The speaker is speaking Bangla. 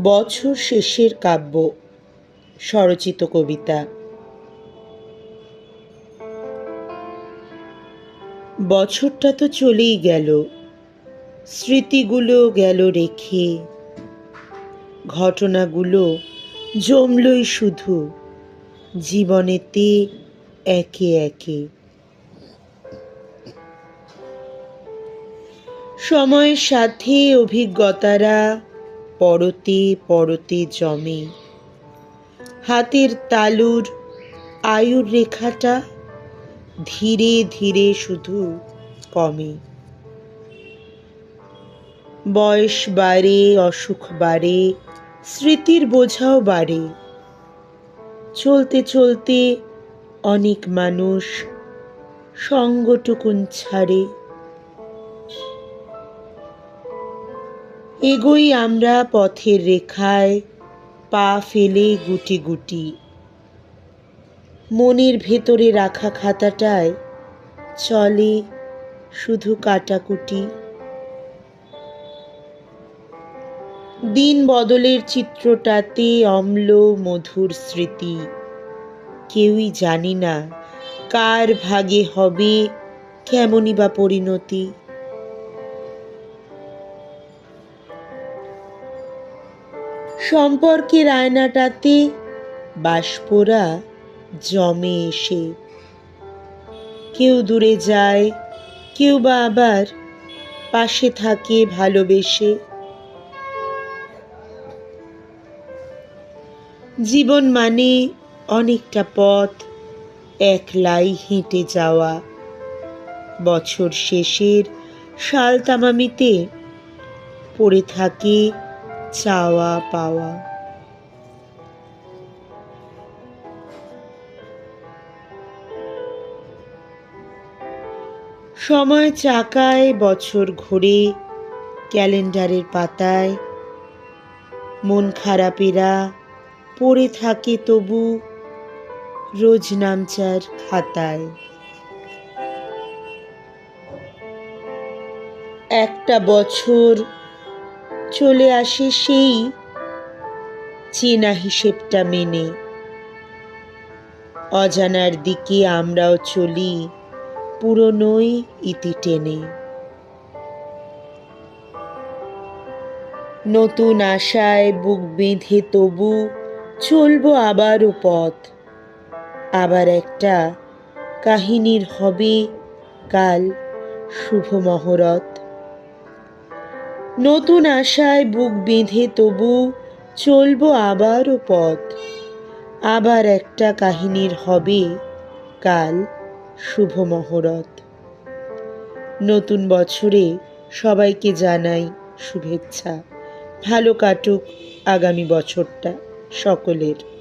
বছর শেষের কাব্য, স্বরচিত কবিতা। বছরটা তো চলেই গেল স্মৃতিগুলো গেল রেখে। ঘটনাগুলো জমলই শুধু জীবনেতে একে একে। সময়ের সাথে অভিজ্ঞতারা পরতে পরতে জমে। হাতের তালুর আয়ুর রেখাটা ধীরে ধীরে শুধু কমে। বয়স বাড়ে, অসুখ বাড়ে, স্মৃতির বোঝাও বাড়ে। চলতে চলতে অনেক মানুষ সঙ্গটুকুন ছাড়ে। এগোই আমরা পথের রেখায়, পা ফেলে গুটি গুটি। মনের ভেতরে রাখা খাতাটায় চলে শুধু কাটাকুটি। দিন বদলের চিত্রটাতে অম্ল মধুর স্মৃতি। কেউই জানি না কার ভাগে হবে, কেমনই বা পরিণতি। সম্পর্কের আয়নাটাতে বাষ্পরা জমে এসে। কেউ দূরে যায়, কেউ বা আবার পাশে থাকে ভালোবেসে। জীবন মানে অনেকটা পথ, একলাই হেঁটে যাওয়া। বছর শেষের শালতামামিতে পড়ে থাকে চাওয়া পাওয়া। সময় চাকায় বছর ঘুরে, ক্যালেন্ডারের পাতায়। মন খারাপেরা পড়ে থাকে তবু রোজ নামচার খাতায়। একটা বছর চলে আসে সেই চেনা হিসেবটা মেনে। অজানার দিকে আমরাও চলি পুরনোই ইতি টেনে। নতুন আশায় বুক বেঁধে তবু চলবো আবারও পথ। আবার একটা কাহিনীর হবে কাল শুভ মহরত। নতুন আশায় বুক বেঁধে তবু চলবো আবারও পথ। আবার একটা কাহিনীর হবে, কাল শুভ মহরত। নতুন বছরে সবাইকে জানাই শুভেচ্ছা। ভালো কাটুক আগামী বছরটা সকলের।